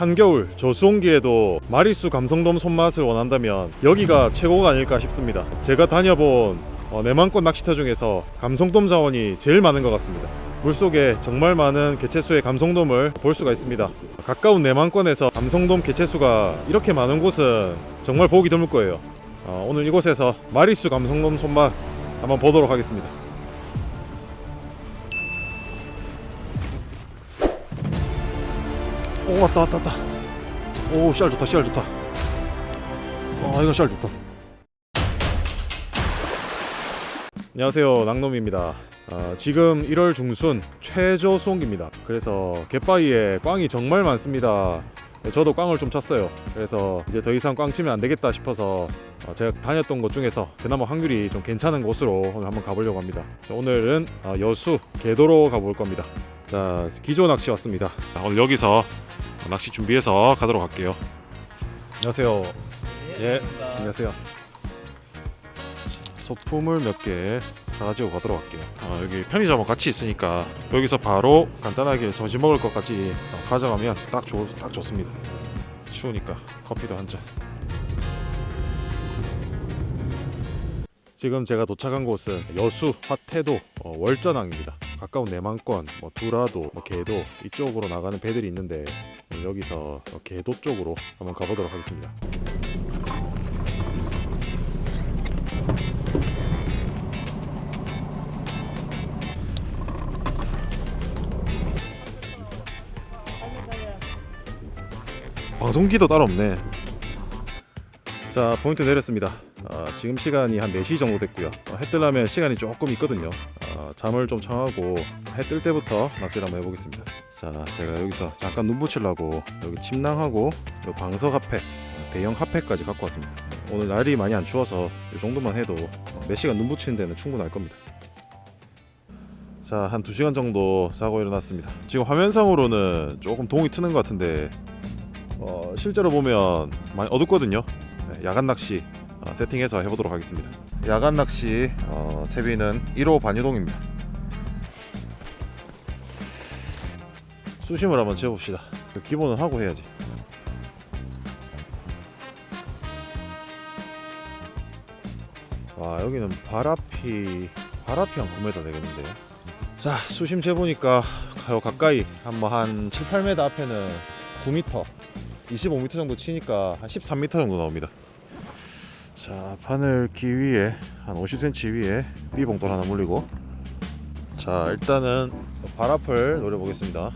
한겨울 저수온기에도 마리수 감성돔 손맛을 원한다면 여기가 최고가 아닐까 싶습니다. 제가 다녀본 어, 내만권 낚시터 중에서 감성돔 자원이 제일 많은 것 같습니다. 물속에 정말 많은 개체수의 감성돔을 볼 수가 있습니다. 가까운 내만권에서 감성돔 개체수가 이렇게 많은 곳은 정말 보기 드물 거예요. 어, 오늘 이곳에서 마리수 감성돔 손맛 한번 보도록 하겠습니다. 오 왔다 왔다 왔다. 오 씨알 좋다 씨알 좋다. 아 이건 씨알 좋다. 안녕하세요 낙놈입니다. 아, 지금 1월 중순 최저 수온기입니다. 그래서 갯바위에 꽝이 정말 많습니다. 네, 저도 꽝을 좀 쳤어요. 그래서 이제 더 이상 꽝 치면 안 되겠다 싶어서 어, 제가 다녔던 곳 중에서 그나마 확률이 좀 괜찮은 곳으로 오늘 한번 가보려고 합니다. 자, 오늘은 어, 여수 개도로 가볼 겁니다. 자 기조 낚시 왔습니다. 자, 오늘 여기서 낚시 준비해서 가도록 할게요. 안녕하세요. 예, 안녕하세요. 소품을 몇개 사가지고 가도록 할게요. 아, 여기 편의점은 같이 있으니까 여기서 바로 간단하게 점심 먹을 것까지 어, 가져가면 딱, 좋, 딱 좋습니다. 추우니까 커피도 한 잔. 지금 제가 도착한 곳은 여수 화태도 어, 월전항입니다. 가까운 내만권, 뭐 두라도, 뭐 개도 이쪽으로 나가는 배들이 있는데 여기서 어, 개도 쪽으로 한번 가보도록 하겠습니다. 방송기도 따로 없네. 자 포인트 내렸습니다. 아, 지금 시간이 한 4시 정도 됐고요. 어, 해 뜨려면 시간이 조금 있거든요. 아, 잠을 좀 청하고 해 뜰 때부터 낚시를 한번 해보겠습니다. 자, 제가 여기서 잠깐 눈 붙이려고 여기 침낭하고 요 방석 어, 대형 핫팩까지 갖고 왔습니다. 오늘 날이 많이 안 추워서 이 정도만 해도 어, 몇 시간 눈 붙이는 데는 충분할 겁니다. 자, 한 2시간 정도 자고 일어났습니다. 지금 화면상으로는 조금 동이 트는 것 같은데 어, 실제로 보면 많이 어둡거든요. 네, 야간 낚시 어, 세팅해서 해보도록 하겠습니다. 야간 낚시 어, 채비는 1호 반유동입니다. 수심을 한번 재봅시다. 그 기본은 하고 해야지. 와 여기는 바라피 바라피 한 9m 되겠는데요. 자 수심 재보니까 가까이 한뭐 한 7, 8m 앞에는 9m 25m 정도 치니까 한 13m 정도 나옵니다. 자 바늘 기 위에 한 50cm 위에 삐봉돌 하나 물리고 자 일단은 바람을 노려보겠습니다.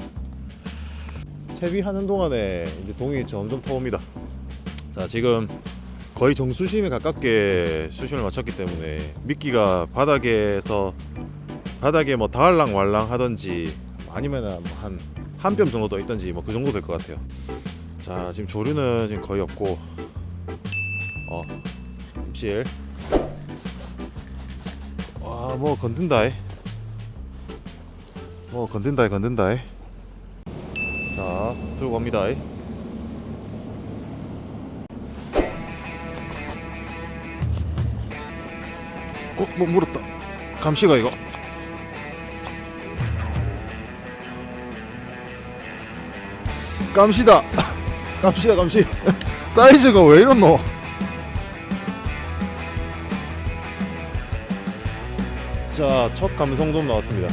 채비하는 동안에 이제 동이 점점 터옵니다. 자 지금 거의 정수심에 가깝게 수심을 맞췄기 때문에 미끼가 바닥에서 바닥에 뭐 다알랑 말랑 하던지 아니면은 한한 뼘 정도 떠 있던지 뭐 그 정도 될 것 같아요. 자 지금 조류는 지금 거의 없고 어 입질 와 뭐 건든다 뭐 건든다 건든다 자 들고 갑니다 어뭐 물었다. 감시가 이거. 감시다. 감시다 감시. 사이즈가 왜 이렇노 첫 감성돔 나왔습니다.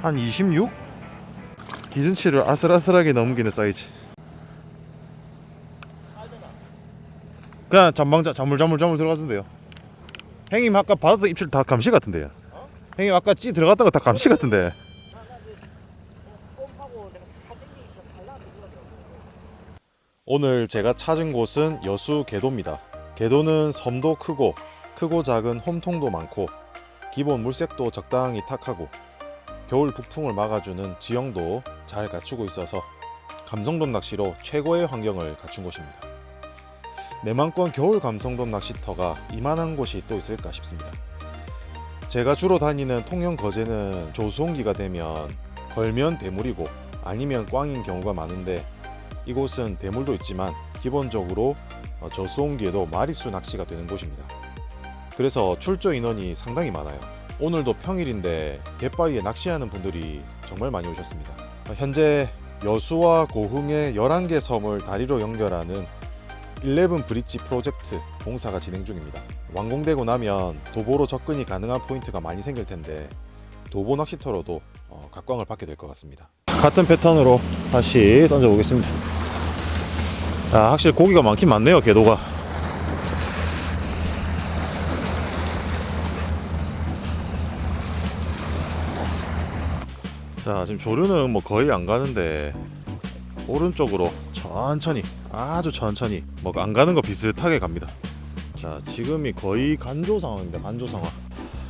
한 26? 기준치를 아슬아슬하게 넘기는 사이즈. 그냥 잔망자 자물자물자물 들어가던데요. 형님 아까 받았던 입질 다 감시 같은데요. 형님 아까 찌 들어갔던 거 다 감시 같은데. 오늘 제가 찾은 곳은 여수 개도입니다. 개도는 섬도 크고 크고 작은 홈통도 많고 기본 물색도 적당히 탁하고 겨울 북풍을 막아주는 지형도 잘 갖추고 있어서 감성돔 낚시로 최고의 환경을 갖춘 곳입니다. 내만권 겨울 감성돔 낚시터가 이만한 곳이 또 있을까 싶습니다. 제가 주로 다니는 통영 거제는 조수온기가 되면 걸면 대물이고 아니면 꽝인 경우가 많은데 이곳은 대물도 있지만 기본적으로 어, 저수온기에도 마리수 낚시가 되는 곳입니다. 그래서 출조 인원이 상당히 많아요. 오늘도 평일인데 갯바위에 낚시하는 분들이 정말 많이 오셨습니다. 어, 현재 여수와 고흥의 11개 섬을 다리로 연결하는 11 브릿지 프로젝트 공사가 진행 중입니다. 완공되고 나면 도보로 접근이 가능한 포인트가 많이 생길 텐데 도보 낚시터로도 어, 각광을 받게 될 것 같습니다. 같은 패턴으로 다시 던져 보겠습니다. 아, 확실히 고기가 많긴 많네요, 궤도가. 자, 지금 조류는 뭐 거의 안 가는데 오른쪽으로 천천히 아주 천천히 뭐 안 가는 거 비슷하게 갑니다. 자, 지금이 거의 간조 상황입니다. 간조 상황.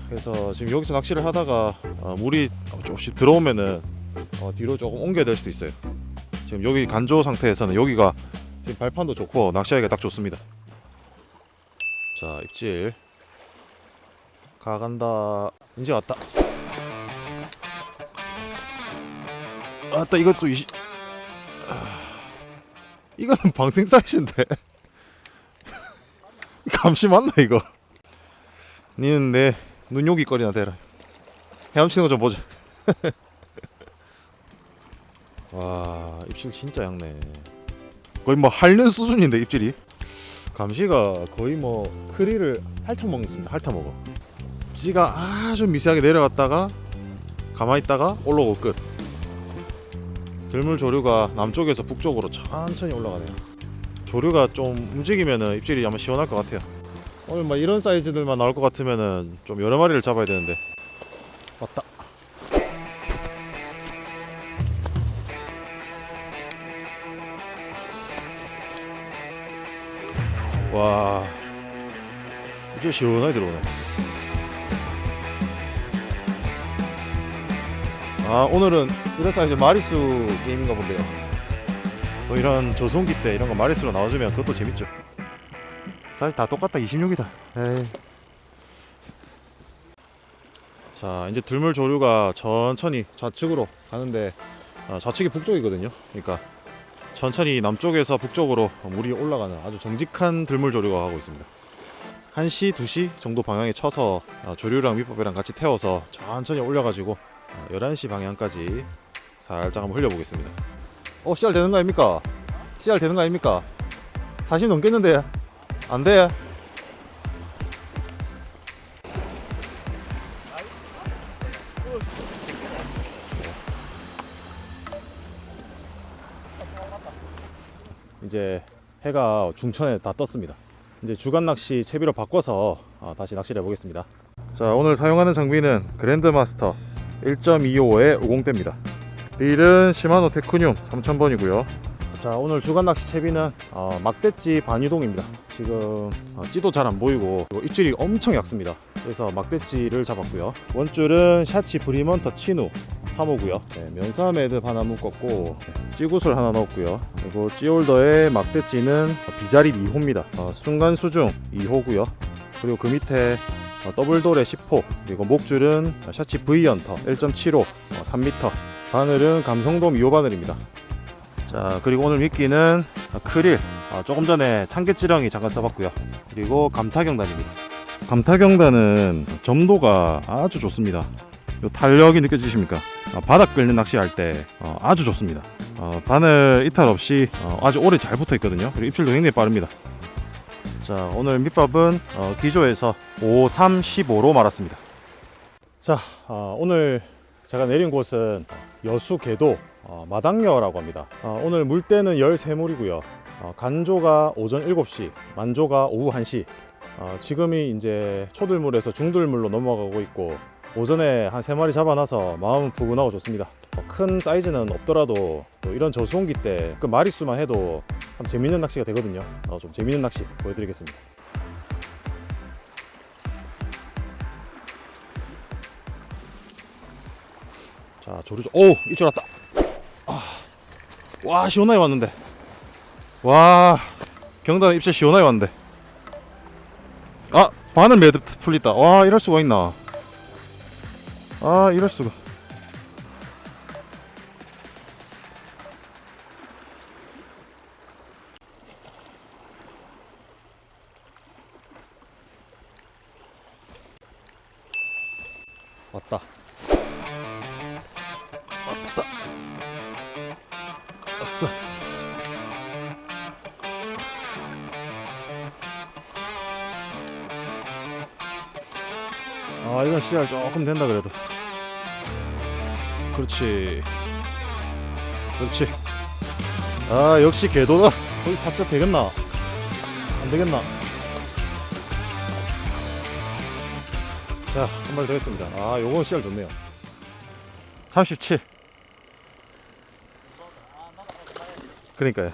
그래서 지금 여기서 낚시를 하다가 어, 물이 조금씩 들어오면은 어, 뒤로 조금 옮겨야 될 수도 있어요. 지금 여기 간조 상태에서는 여기가 지금 발판도 좋고 낚시하기가 딱 좋습니다. 자, 입질 가간다. 이제 왔다. 아따 이것도 이시 아, 이거는 방생 사이즈인데. 감시 맞나 이거? 니는 내 눈요기 거리나 대라. 헤엄치는 거 좀 보자. 와 입질 진짜 얇네. 거의 뭐 할는 수준인데 입질이? 감시가 거의 뭐 크리를 핥아먹습니다 핥아먹어. 찌가 아주 미세하게 내려갔다가 가만히 있다가 올라오고 끝 들물 조류가 남쪽에서 북쪽으로 천천히 올라가네요. 조류가 좀 움직이면은 입질이 아마 시원할 것 같아요. 오늘 막 이런 사이즈들만 나올 것 같으면은 좀 여러 마리를 잡아야 되는데. 왔다. 와, 이제 시원하게 들어오네. 아 오늘은 이런 사이즈 마리수 게임인가 본데요. 또 이런 조송기 때 이런 거 마리수로 나와주면 그것도 재밌죠. 사실 다 똑같다 26이다. 에이. 자 이제 들물 조류가 천천히 좌측으로 가는데 아, 좌측이 북쪽이거든요. 그러니까 천천히 남쪽에서 북쪽으로 물이 올라가는 아주 정직한 들물 조류가 가고 있습니다. 1시, 2시 정도 방향에 쳐서 아, 조류랑 밑밥이랑 같이 태워서 천천히 올려가지고 어, 11시 방향까지 살짝 한번 흘려보겠습니다. 어, 씨알 되는 거 아닙니까? 씨알 되는 거 아닙니까? 40 넘겠는데? 안 돼? 이제 해가 중천에 다 떴습니다. 이제 주간 낚시 채비로 바꿔서 어, 다시 낚시를 해보겠습니다. 자, 오늘 사용하는 장비는 그랜드마스터 1.25의 50대입니다. 릴은 시마노 테크늄 3000번이고요. 자 오늘 주간 낚시 채비는 어, 막대찌 반유동입니다. 지금 어, 찌도 잘 안 보이고 입질이 엄청 얕습니다. 그래서 막대찌를 잡았고요. 원줄은 샤치 브리먼터 치누 3호고요. 네, 면사 매듭 하나 묶었고 네, 찌구슬 하나 넣었고요. 그리고 찌홀더의 막대찌는 비자립 2호입니다. 어, 순간 수중 2호고요. 그리고 그 밑에 어, 더블돌의 10호 그리고 목줄은 샤치 V 연터 1.75 어, 3m 바늘은 감성돔 2호 바늘입니다. 자 그리고 오늘 미끼는 어, 크릴 아, 조금 전에 참깨찌렁이 잠깐 써봤고요. 그리고 감타경단입니다. 감타경단은 점도가 아주 좋습니다. 요 탄력이 느껴지십니까? 아, 바닥 끓는 낚시할 때 어, 아주 좋습니다. 어, 바늘 이탈 없이 어, 아주 오래 잘 붙어 있거든요. 그리고 입질도 굉장히 빠릅니다 자 오늘 밑밥은 어, 기조에서 5, 3, 15로 말았습니다. 자 어, 오늘 제가 내린 곳은 여수 계도 어, 마당여라고 합니다. 어, 오늘 물때는 13물이고요. 어, 간조가 오전 7시 만조가 오후 1시. 어, 지금이 이제 초들물에서 중들물로 넘어가고 있고 오전에 한 3마리 잡아놔서 마음은 푸근하고 좋습니다 어, 큰 사이즈는 없더라도 또 이런 저수온기 때 그 마리수만 해도 참 재밌는 낚시가 되거든요. 어, 좀 재밌는 낚시 보여드리겠습니다. 자 조류조 오 입질 왔다. 아, 와 시원하게 왔는데. 와 경단 입질 시원하게 왔는데. 아 바늘 매듭 풀리다. 와 이럴 수가 있나. 아 이럴 수가. 조금 된다 그래도. 그렇지. 그렇지. 아 역시 궤도다 거기 살짝 되겠나? 안 되겠나? 자 한 발 더 했습니다. 아 요건 씨알 좋네요. 37 그러니까요.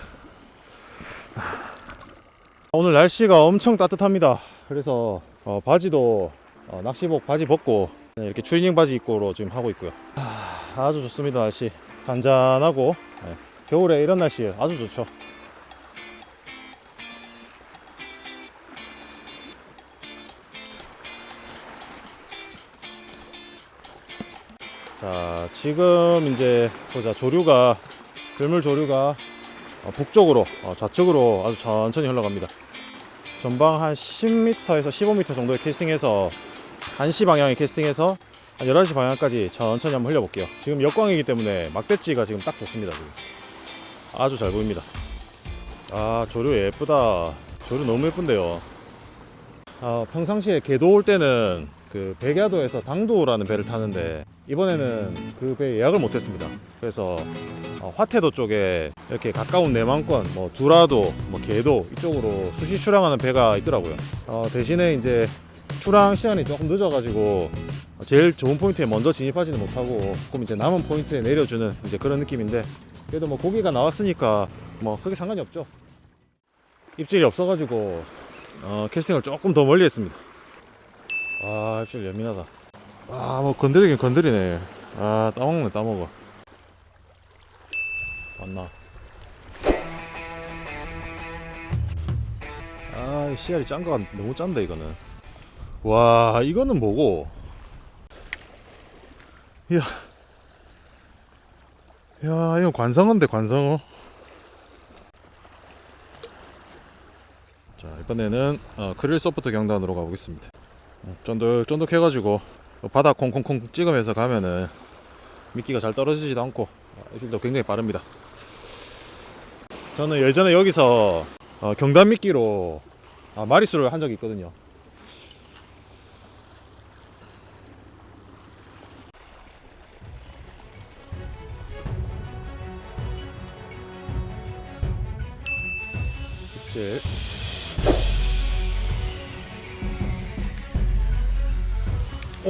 오늘 날씨가 엄청 따뜻합니다. 그래서 어, 바지도 어, 낚시복 바지 벗고 네, 이렇게 추리닝 바지 입고로 지금 하고 있고요. 아, 아주 좋습니다 날씨. 잔잔하고 네, 겨울에 이런 날씨 아주 좋죠. 자 지금 이제 보자 조류가 들물 조류가 어, 북쪽으로 어, 좌측으로 아주 천천히 흘러갑니다. 전방 한 10m에서 15m 정도의 캐스팅해서 1시 방향의 캐스팅해서 한 11시 방향까지 천천히 한번 흘려볼게요. 지금 역광이기 때문에 막대지가 지금 딱 좋습니다 지금. 아주 잘 보입니다. 아 조류 예쁘다. 조류 너무 예쁜데요. 아, 평상시에 개도 올 때는 그 백야도에서 당도라는 배를 타는데 이번에는 그 배 예약을 못했습니다. 그래서 어, 화태도 쪽에 이렇게 가까운 내만권, 뭐 두라도, 뭐 개도 이쪽으로 수시 출항하는 배가 있더라고요. 어, 대신에 이제 출항 시간이 조금 늦어가지고 제일 좋은 포인트에 먼저 진입하지는 못하고 조금 이제 남은 포인트에 내려주는 이제 그런 느낌인데 그래도 뭐 고기가 나왔으니까 뭐 크게 상관이 없죠. 입질이 없어가지고 어, 캐스팅을 조금 더 멀리 했습니다. 아 입질 예민하다. 아뭐 건드리긴 건드리네. 아 따먹네 따먹어. 맞나? 아, 이 씨알이 짠 거가 너무 짠다 이거는. 와, 이거는 뭐고? 이야, 야, 이거 관상어인데 관상어. 자, 이번에는 어, 크릴 소프트 경단으로 가보겠습니다. 어, 쫀득쫀득 해가지고 바닥 콩콩콩 찍으면서 가면은 미끼가 잘 떨어지지도 않고 어, 입질도 굉장히 빠릅니다. 저는 예전에 여기서 어, 경단 미끼로 아, 마리수를 한 적이 있거든요.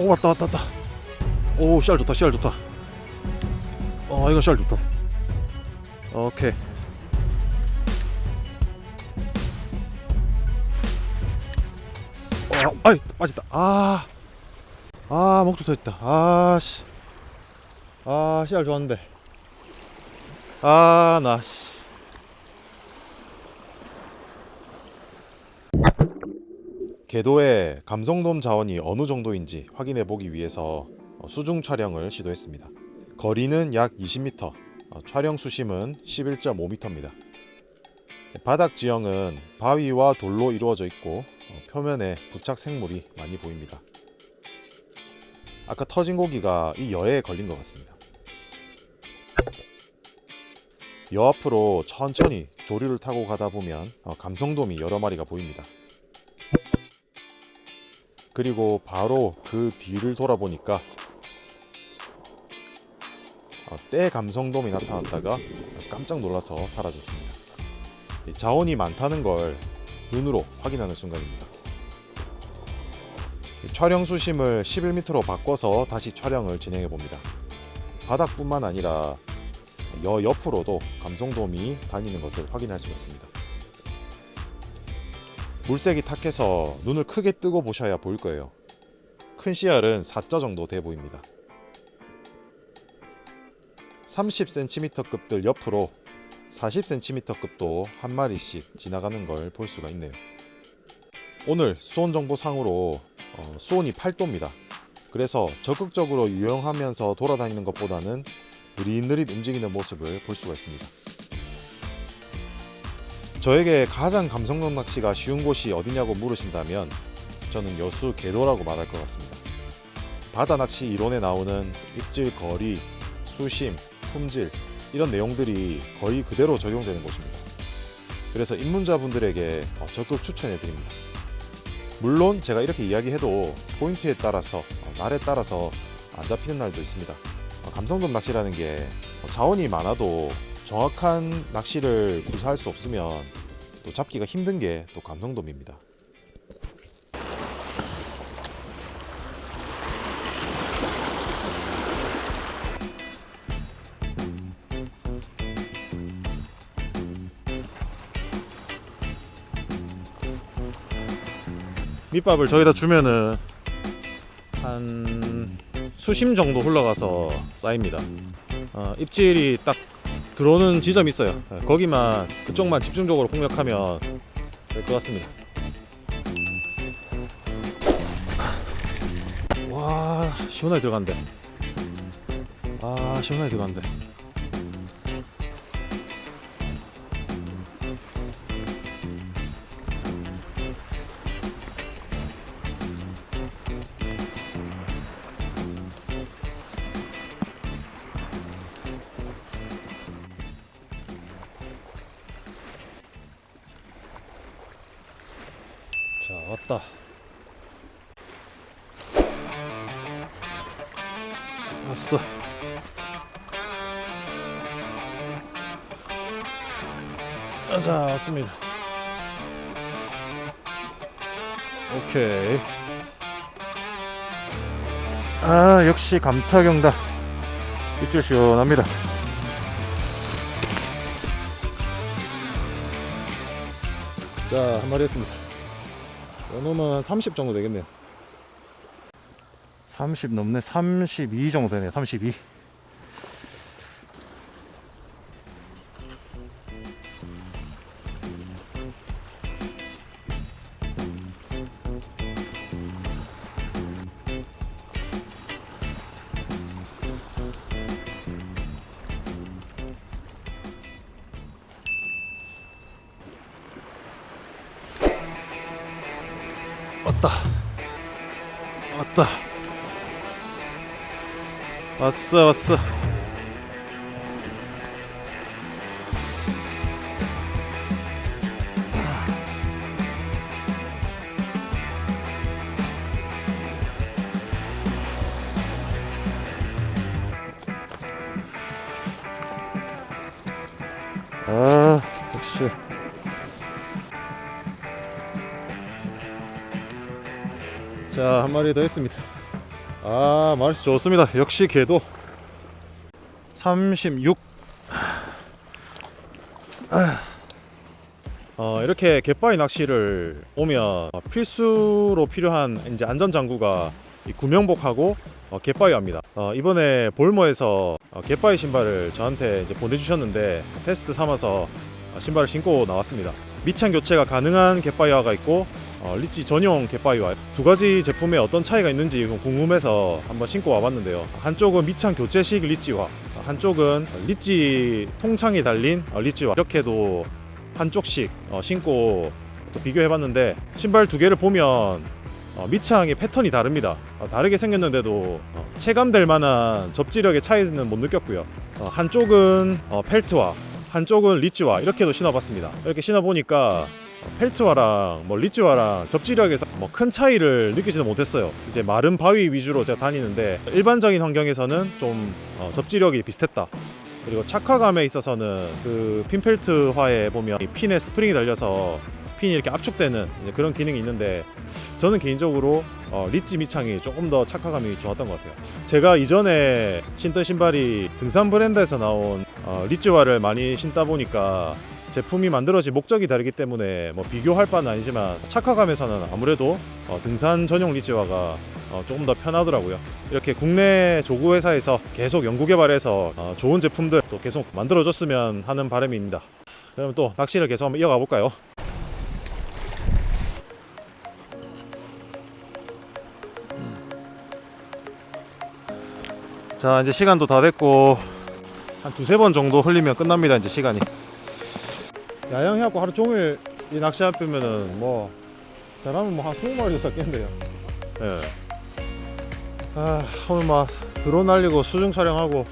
오 왔다 왔다 왔다. 오 씨알 좋다 씨알 좋다. 어 이건 씨알 좋다. 오케이. 어, 아이 빠졌다. 아, 아 목줄 터 있다. 아 씨, 아 씨알 좋았는데. 아나 씨. 궤도의 감성돔 자원이 어느 정도인지 확인해 보기 위해서 어, 수중 촬영을 시도했습니다. 거리는 약 20m, 어, 촬영 수심은 11.5m입니다. 바닥 지형은 바위와 돌로 이루어져 있고 어, 표면에 부착 생물이 많이 보입니다. 아까 터진 고기가 이 여에 걸린 것 같습니다. 여 앞으로 천천히 조류를 타고 가다 보면 어, 감성돔이 여러 마리가 보입니다. 그리고 바로 그 뒤를 돌아보니까 어, 때 감성돔이 나타났다가 깜짝 놀라서 사라졌습니다. 이 자원이 많다는 걸 눈으로 확인하는 순간입니다. 이 촬영 수심을 11m로 바꿔서 다시 촬영을 진행해 봅니다. 바닥뿐만 아니라 여 옆으로도 감성돔이 다니는 것을 확인할 수가 있습니다. 물색이 탁해서 눈을 크게 뜨고 보셔야 보일 거예요. 큰 씨알은 4자 정도 돼 보입니다. 30cm급들 옆으로 40cm급도 한 마리씩 지나가는 걸 볼 수가 있네요. 오늘 수온 정보상으로 어, 수온이 8도입니다. 그래서 적극적으로 유영하면서 돌아다니는 것보다는 느릿느릿 움직이는 모습을 볼 수가 있습니다. 저에게 가장 감성돔 낚시가 쉬운 곳이 어디냐고 물으신다면 저는 여수 궤도라고 말할 것 같습니다. 바다 낚시 이론에 나오는 입질 거리, 수심, 품질 이런 내용들이 거의 그대로 적용되는 곳입니다. 그래서 입문자분들에게 어, 적극 추천해 드립니다. 물론 제가 이렇게 이야기해도 포인트에 따라서 어, 날에 따라서 안 잡히는 날도 있습니다. 어, 감성돔 낚시라는 게 어, 자원이 많아도 정확한 낚시를 구사할 수 없으면 또 잡기가 힘든 게 또 감성돔입니다. 밑밥을 저기다 주면은 한 수심 정도 흘러가서 쌓입니다. 어, 입질이 딱 들어오는 지점이 있어요. 네, 거기만 그쪽만 집중적으로 공략하면 될 것 같습니다. 와 시원하게 들어간대. 아 시원하게 들어간대. 왔어. 아, 자 왔습니다. 오케이. 아 역시 감타경다. 입질 시원합니다. 자 한 마리 했습니다. 요놈은 30 정도 되겠네요. 30 넘네. 32 정도 되네요. 32. 왔다. 왔다. 왔어, 왔어. 아, 역시. 자, 한 마리 더 했습니다. 아, 맛이 좋습니다. 역시 개도 36. 아. 어, 이렇게 갯바위 낚시를 오면 어, 필수로 필요한 이제 안전 장구가 이 구명복하고 어, 갯바위화입니다. 어, 이번에 볼모에서 어, 갯바위 신발을 저한테 이제 보내주셨는데 테스트 삼아서 어, 신발을 신고 나왔습니다. 밑창 교체가 가능한 갯바위화가 있고 어, 리치 전용 갯바위와 두 가지 제품에 어떤 차이가 있는지 궁금해서 한번 신고 와봤는데요. 한쪽은 밑창 교체식 리치와 한쪽은 리치 통창이 달린 어, 리치와 이렇게도 한쪽씩 어, 신고 또 비교해봤는데 신발 두 개를 보면 어, 밑창의 패턴이 다릅니다. 어, 다르게 생겼는데도 어, 체감될 만한 접지력의 차이는 못 느꼈고요. 어, 한쪽은 어, 펠트와 한쪽은 리치와 이렇게도 신어봤습니다. 이렇게 신어보니까 어, 펠트와랑 뭐 리치와랑 접지력에서 뭐 큰 차이를 느끼지는 못했어요. 이제 마른 바위 위주로 제가 다니는데 일반적인 환경에서는 좀 어, 접지력이 비슷했다. 그리고 착화감에 있어서는 그 핀펠트화에 보면 이 핀에 스프링이 달려서 핀이 이렇게 압축되는 그런 기능이 있는데 저는 개인적으로 어, 리치 밑창이 조금 더 착화감이 좋았던 것 같아요. 제가 이전에 신던 신발이 등산 브랜드에서 나온 어, 리치화를 많이 신다 보니까 제품이 만들어진 목적이 다르기 때문에 뭐 비교할 바는 아니지만 착화감에서는 아무래도 어, 등산 전용 리치화가 어, 조금 더 편하더라고요. 이렇게 국내 조구 회사에서 계속 연구 개발해서 어, 좋은 제품들 또 계속 만들어줬으면 하는 바람입니다. 그럼 또 낚시를 계속 한번 이어가 볼까요? 자 이제 시간도 다 됐고 한 두세 번 정도 흘리면 끝납니다 이제 시간이 야영해갖고 하루 종일 이 낚시 합하면은 뭐 잘하면 뭐 한 20마리 잡겠는데요 예. 아 오늘 막 드론 날리고 수중 촬영하고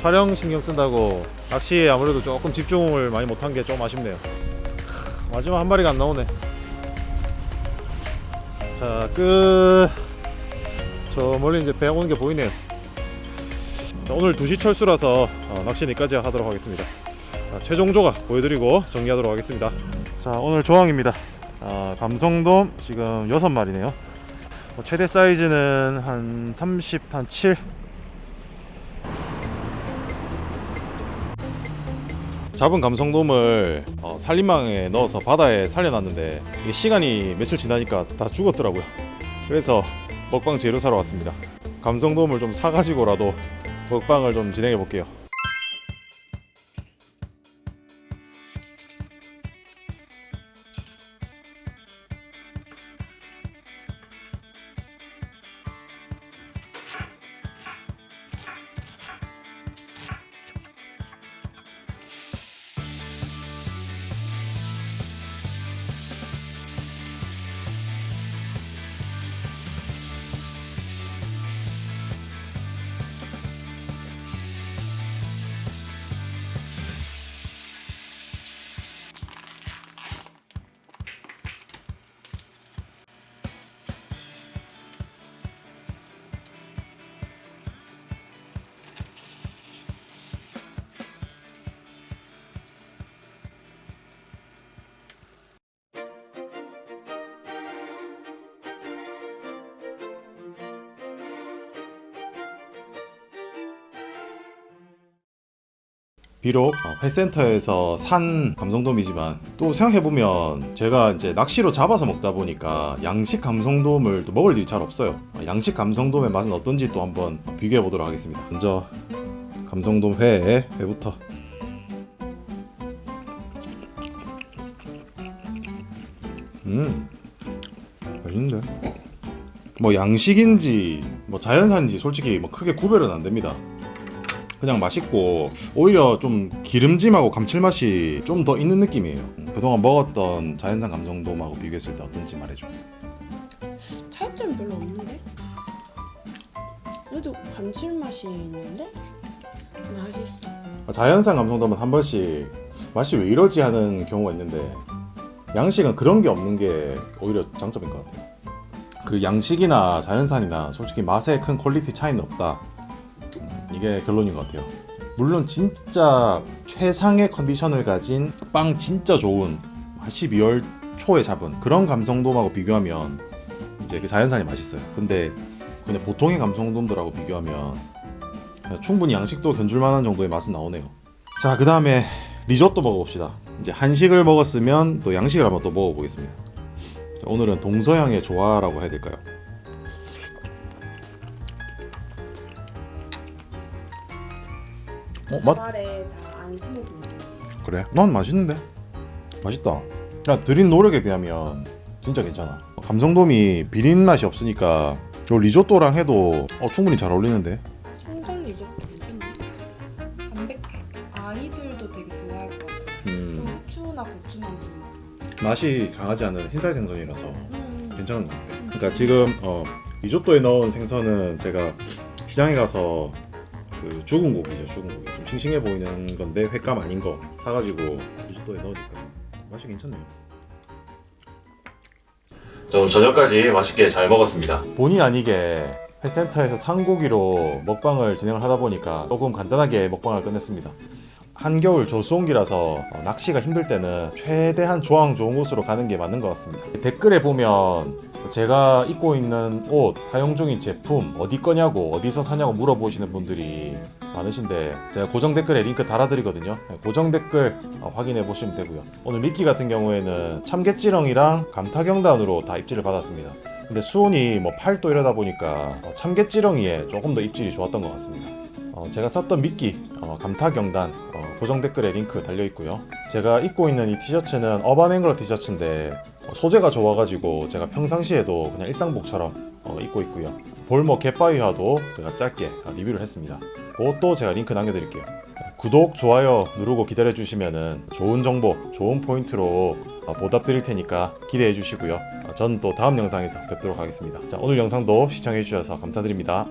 촬영 신경 쓴다고 낚시에 아무래도 조금 집중을 많이 못한 게 좀 아쉽네요 하, 마지막 한 마리가 안 나오네 자, 끝. 저 멀리 이제 배 오는 게 보이네요. 자, 오늘 2시 철수라서 어, 낚시는 여기까지 하도록 하겠습니다. 자, 최종 조각 보여드리고 정리하도록 하겠습니다. 자, 오늘 조항입니다. 아, 감성돔 지금 6마리네요. 뭐 최대 사이즈는 한 30, 한 7. 잡은 감성돔을 어, 살림망에 넣어서 바다에 살려놨는데 이게 시간이 며칠 지나니까 다 죽었더라고요. 그래서 먹방 재료 사러 왔습니다. 감성돔을 좀 사가지고라도 먹방을 좀 진행해 볼게요. 비록 어, 회센터에서 산 감성돔이지만 또 생각해보면 제가 이제 낚시로 잡아서 먹다 보니까 양식 감성돔을 또 먹을 일이 잘 없어요. 어, 양식 감성돔의 맛은 어떤지 또 한번 비교해 보도록 하겠습니다. 먼저 감성돔 회 회부터. 음 맛있는데? 뭐 양식인지 뭐 자연산인지 솔직히 뭐 크게 구별은 안 됩니다 그냥 맛있고 오히려 좀 기름짐하고 감칠맛이 좀 더 있는 느낌이에요. 그동안 먹었던 자연산 감성돔하고 비교했을 때 어떤지 말해줘. 차이점이 별로 없는데? 그래도 감칠맛이 있는데? 맛있어 자연산 감성돔은 한 번씩 맛이 왜 이러지 하는 경우가 있는데 양식은 그런 게 없는 게 오히려 장점인 것 같아요. 그 양식이나 자연산이나 솔직히 맛에 큰 퀄리티 차이는 없다. 음, 이게 결론인 것 같아요. 물론 진짜 최상의 컨디션을 가진 빵 진짜 좋은 12월 초에 잡은 그런 감성돔하고 비교하면 이제 그 자연산이 맛있어요. 근데 그냥 보통의 감성돔들하고 비교하면 충분히 양식도 견줄만한 정도의 맛은 나오네요. 자, 그 다음에 리조또 먹어봅시다. 이제 한식을 먹었으면 또 양식을 한번 또 먹어보겠습니다. 자, 오늘은 동서양의 조화라고 해야 될까요? 어, 맛 말에 다안 스모그 그래? 난 맛있는데. 맛있다. 야 드린 노력에 비하면 진짜 괜찮아. 감성돔이 비린 맛이 없으니까 요 리조또랑 해도 어, 충분히 잘 어울리는데. 리조또 괜찮네. 담백해. 아이들도 되게 좋아할 것 같아. 음, 좀 후추나 고추만 좀 맛이 강하지 않은 흰살 생선이라서 음. 괜찮은 것 같아. 그러니까 지금 어, 리조또에 넣은 생선은 제가 시장에 가서 그 죽은 고기죠 죽은 고기 좀 싱싱해 보이는 건데 횟감 아닌 거 사가지고 리조또에 넣으니까 맛이 괜찮네요 좀 저녁까지 맛있게 잘 먹었습니다. 본의 아니게 회센터에서 산 고기로 먹방을 진행을 하다 보니까 조금 간단하게 먹방을 끝냈습니다. 한겨울 저수온기라서 어, 낚시가 힘들 때는 최대한 조항 좋은 곳으로 가는 게 맞는 것 같습니다. 댓글에 보면 제가 입고 있는 옷, 사용 중인 제품 어디 거냐고 어디서 사냐고 물어보시는 분들이 많으신데 제가 고정 댓글에 링크 달아드리거든요. 네, 고정 댓글 어, 확인해 보시면 되고요. 오늘 미끼 같은 경우에는 참깨찌렁이랑 감타경단으로 다 입질을 받았습니다. 근데 수온이 뭐 8도 이러다 보니까 어, 참깨찌렁이에 조금 더 입질이 좋았던 것 같습니다. 어, 제가 썼던 미끼 어, 감타경단 어, 고정 댓글에 링크 달려 있고요. 제가 입고 있는 이 티셔츠는 어반앵글러 티셔츠인데 어, 소재가 좋아가지고 제가 평상시에도 그냥 일상복처럼 어, 입고 있고요. 볼모 갯바위화도 제가 짧게 어, 리뷰를 했습니다. 그것도 제가 링크 남겨드릴게요. 구독, 좋아요 누르고 기다려 주시면은 좋은 정보, 좋은 포인트로 어, 보답 드릴 테니까 기대해 주시고요. 전또 다음 영상에서 뵙도록 하겠습니다. 자, 오늘 영상도 시청해 주셔서 감사드립니다.